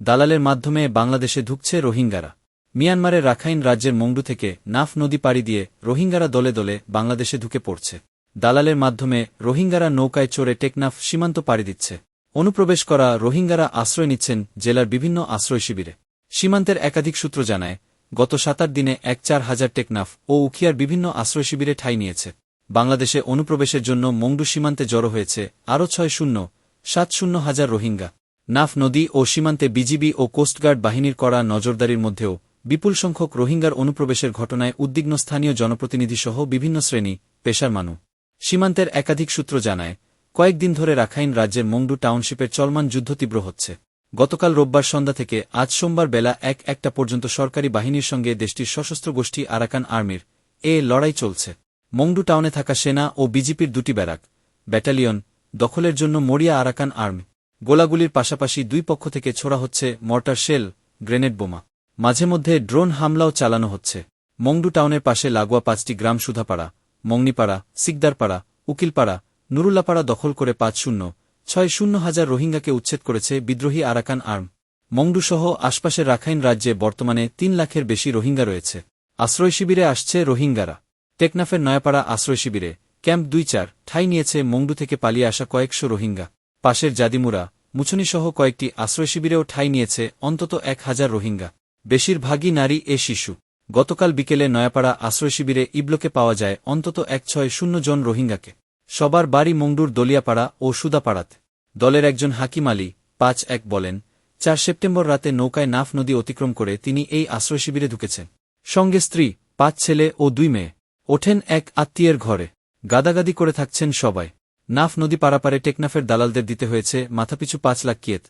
দালালের মাধ্যমে বাংলাদেশে ঢুকছে রোহিঙ্গারা। মিয়ানমারের রাখাইন রাজ্যের মংডু থেকে নাফ নদী পাড়ি দিয়ে রোহিঙ্গারা দলে দলে বাংলাদেশে ঢুকে পড়ছে। দালালের মাধ্যমে রোহিঙ্গারা নৌকায় চড়ে টেকনাফ সীমান্ত পাড়ি দিচ্ছে। অনুপ্রবেশ করা রোহিঙ্গারা আশ্রয় নিচ্ছেন জেলার বিভিন্ন আশ্রয় শিবিরে। সীমান্তের একাধিক সূত্র জানায়, গত সাতার দিনে এক চার হাজার টেকনাফ ও উখিয়ার বিভিন্ন আশ্রয় শিবিরে ঠাঁই নিয়েছে। বাংলাদেশে অনুপ্রবেশের জন্য মংডু সীমান্তে জড়ো হয়েছে আরও ছয় শূন্য, সাত শূন্য হাজার রোহিঙ্গা। নাফ নদী ও সীমান্তে বিজিবি ও কোস্টগার্ড বাহিনীর করা নজরদারির মধ্যেও বিপুল সংখ্যক রোহিঙ্গার অনুপ্রবেশের ঘটনায় উদ্বিগ্ন স্থানীয় জনপ্রতিনিধিসহ বিভিন্ন শ্রেণি, পেশার মানু। সীমান্তের একাধিক সূত্র জানায়, কয়েকদিন ধরে রাখাইন রাজ্যের মংডু টাউনশিপের চলমান যুদ্ধ তীব্র হচ্ছে। গতকাল রোববার সন্ধ্যা থেকে আজ সোমবার বেলা এক একটা পর্যন্ত সরকারি বাহিনীর সঙ্গে দেশটির সশস্ত্র গোষ্ঠী আরাকান আর্মির এ লড়াই চলছে। মংডু টাউনে থাকা সেনা ও বিজিপির দুটি ব্যারাক, ব্যাটালিয়ন, দখলের জন্য মরিয়া আরাকান আর্মি গোলাগুলির পাশাপাশি দুই পক্ষ থেকে ছোড়া হচ্ছে মর্টার শেল, গ্রেনেড বোমা। মাঝে মধ্যে ড্রোন হামলাও চালানো হচ্ছে। মংডু টাউনের পাশে লাগোয়া পাঁচটি গ্রাম সুধাপাড়া, মংনিপাড়া, সিকদারপাড়া, উকিলপাড়া, নুরুল্লাপাড়া দখল করে পাঁচ শূন্য, ছয় শূন্য হাজার রোহিঙ্গাকে উচ্ছেদ করেছে বিদ্রোহী আরাকান আর্ম। মংডুসহ আশপাশের রাখাইন রাজ্যে বর্তমানে তিন লাখের বেশি রোহিঙ্গা রয়েছে। আশ্রয় শিবিরে আসছে রোহিঙ্গারা। টেকনাফের নয়াপাড়া আশ্রয় শিবিরে ক্যাম্প দুই চার, ঠাই নিয়েছে মংডু থেকে পালিয়ে আসা কয়েকশো রোহিঙ্গা। পাশের জাদিমুরা, মুছনিসহ কয়েকটি আশ্রয় শিবিরেও ঠাই নিয়েছে অন্তত এক হাজার রোহিঙ্গা। বেশিরভাগই নারী এ শিশু। গতকাল বিকেলে নয়াপাড়া আশ্রয় শিবিরে ইবলোকে পাওয়া যায় অন্তত এক ছয় শূন্য জন রোহিঙ্গাকে। সবার বাড়ি মংডুর দলিয়াপাড়া ও সুদাপাড়াতে। দলের একজন হাকিম আলী, পাঁচ এক বলেন, চার সেপ্টেম্বর রাতে নৌকায় নাফ নদী অতিক্রম করে তিনি এই আশ্রয় শিবিরে ঢুকেছেন। সঙ্গে স্ত্রী, পাঁচ ছেলে ও দুই মেয়ে। ওঠেন এক আত্মীয়ের ঘরে। গাদাগাদি করে থাকছেন সবাই। নাফ নদী পারাপারে টেকনাফের দালালদের দিতে হয়েছে মাথাপিছু পাঁচ লাখ কিয়েত।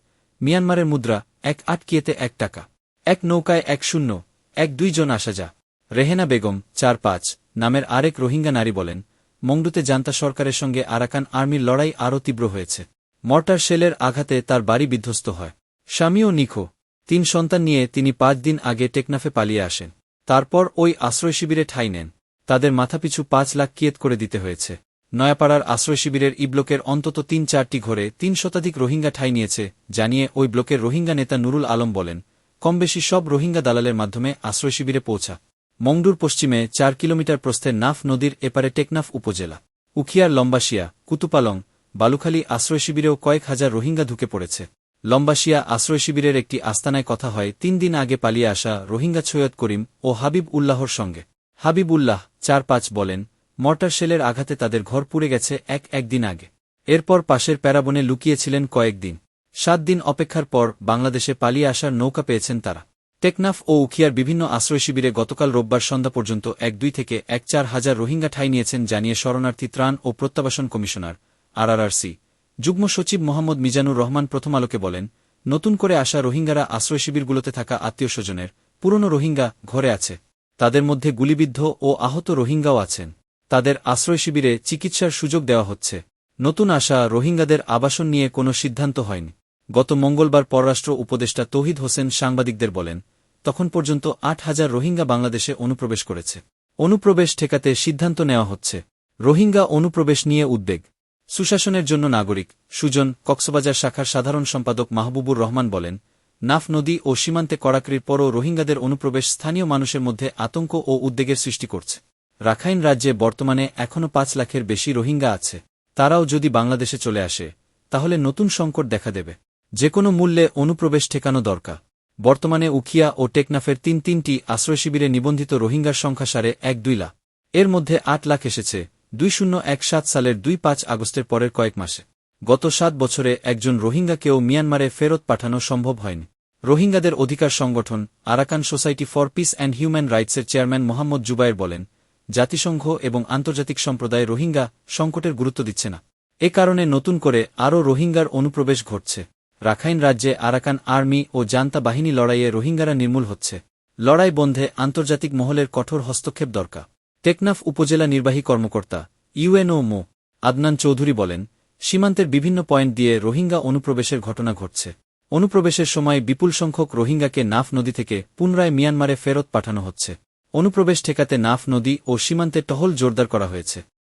মিয়ানমারের মুদ্রা, এক আট কিয়েতে এক টাকা। এক নৌকায় এক শূন্য, এক দুই জন আসা যা। রেহেনা বেগম, চার পাঁচ, নামের আরেক রোহিঙ্গা নারী বলেন, মংডুতে জান্তা সরকারের সঙ্গে আরাকান আর্মির লড়াই আরও তীব্র হয়েছে। মর্টার শেলের আঘাতে তার বাড়ি বিধ্বস্ত হয়। স্বামীও নিখো, তিন সন্তান নিয়ে তিনি পাঁচ দিন আগে টেকনাফে পালিয়ে আসেন। তারপর ওই আশ্রয় শিবিরে ঠাই নেন। তাদের মাথাপিছু পাঁচ লাখ কিয়েত করে দিতে হয়েছে। নয়াপাড়ার আশ্রয় শিবিরের ই ব্লকের অন্তত তিন চারটি ঘরে তিন শতাধিক রোহিঙ্গা ঠাই নিয়েছে জানিয়ে ওই ব্লকের রোহিঙ্গা নেতা নুরুল আলম বলেন, কমবেশি সব রোহিঙ্গা দালালের মাধ্যমে আশ্রয় শিবিরে পৌঁছা। মংডুর পশ্চিমে চার কিলোমিটার প্রস্থের নাফ নদীর এপারে টেকনাফ উপজেলা, উখিয়ার লম্বাসিয়া কুতুপালং, বালুখালী আশ্রয় শিবিরেও কয়েক হাজার রোহিঙ্গা ঢুকে পড়েছে। লম্বাসিয়া আশ্রয় শিবিরের একটি আস্তানায় কথা হয়, তিন দিন আগে পালিয়ে আসা রোহিঙ্গা সৈয়দ করিম ও হাবিব উল্লাহর সঙ্গে। হাবিব উল্লাহ চার পাঁচ বলেন মর্টার শেলের আঘাতে তাদের ঘর পুড়ে গেছে এক একদিন আগে। এরপর পাশের প্যারাবনে লুকিয়েছিলেন কয়েকদিন সাত দিন অপেক্ষার পর বাংলাদেশে পালিয়ে আসার নৌকা পেয়েছেন তারা। টেকনাফ ও উখিয়ার বিভিন্ন আশ্রয় শিবিরে গতকাল রোববার সন্ধ্যা পর্যন্ত এক দুই থেকে এক চার হাজার রোহিঙ্গা ঠাই নিয়েছেন জানিয়ে শরণার্থী ত্রাণ ও প্রত্যাবাসন কমিশনার, আরআরআরসি। যুগ্ম সচিব মোহাম্মদ মিজানুর রহমান প্রথম আলোকে বলেন, নতুন করে আসা রোহিঙ্গারা আশ্রয় শিবিরগুলোতে থাকা আত্মীয় স্বজনের পুরনো রোহিঙ্গা ঘরে আছে। তাদের মধ্যে গুলিবিদ্ধ ও আহত রোহিঙ্গাও আছেন। তাদের আশ্রয় শিবিরে চিকিৎসার সুযোগ দেওয়া হচ্ছে। নতুন আশা রোহিঙ্গাদের আবাসন নিয়ে কোনো সিদ্ধান্ত হয়নি। গত মঙ্গলবার পররাষ্ট্র উপদেষ্টা তৌহিদ হোসেন সাংবাদিকদের বলেন, তখন পর্যন্ত আট হাজার রোহিঙ্গা বাংলাদেশে অনুপ্রবেশ করেছে। অনুপ্রবেশ ঠেকাতে সিদ্ধান্ত নেওয়া হচ্ছে। রোহিঙ্গা অনুপ্রবেশ নিয়ে উদ্বেগ। সুশাসনের জন্য নাগরিক, সুজন, কক্সবাজার শাখার সাধারণ সম্পাদক মাহবুবুর রহমান বলেন, নাফ নদী ও সীমান্তে কড়াকড়ির পরও রোহিঙ্গাদের অনুপ্রবেশ স্থানীয় মানুষের মধ্যে আতঙ্ক ও উদ্বেগের সৃষ্টি করছে। রাখাইন রাজ্যে বর্তমানে এখনও পাঁচ লাখের বেশি রোহিঙ্গা আছে। তারাও যদি বাংলাদেশে চলে আসে, তাহলে নতুন সংকট দেখা দেবে। যে কোনো মূল্যে অনুপ্রবেশ ঠেকানো দরকার। বর্তমানে উখিয়া ও টেকনাফের তিন তিনটি আশ্রয় শিবিরে নিবন্ধিত রোহিঙ্গার সংখ্যা সারে এক দুই লাখ। এর মধ্যে আট লাখ এসেছে দুই শূন্য এক সাত সালের দুই পাঁচ আগস্টের পরের কয়েক মাসে। গত সাত বছরে একজন রোহিঙ্গাকেও মিয়ানমারে ফেরত পাঠানো সম্ভব হয়নি। রোহিঙ্গাদের অধিকার সংগঠন Arakan society for peace and human রাইটসের chairman Mohammad Jubair বলেন জাতিসংঘ এবং আন্তর্জাতিক সম্প্রদায় রোহিঙ্গা সংকটের গুরুত্ব দিচ্ছে না। এ কারণে নতুন করে আরও রোহিঙ্গার অনুপ্রবেশ ঘটছে। রাখাইন রাজ্যে আরাকান আর্মি ও জান্তা বাহিনী লড়াইয়ে রোহিঙ্গারা নির্মূল হচ্ছে। লড়াই বন্ধে আন্তর্জাতিক মহলের কঠোর হস্তক্ষেপ দরকার। টেকনাফ উপজেলা নির্বাহী কর্মকর্তা ইউএনও মো. আদনান চৌধুরী বলেন, সীমান্তের বিভিন্ন পয়েন্ট দিয়ে রোহিঙ্গা অনুপ্রবেশের ঘটনা ঘটছে। অনুপ্রবেশের সময় বিপুল সংখ্যক রোহিঙ্গাকে নাফ নদী থেকে পুনরায় মিয়ানমারে ফেরত পাঠানো হচ্ছে। অনুপ্রবেশ ঠেকাতে নাফ নদী ও সীমান্তে টহল জোরদার করা হয়েছে।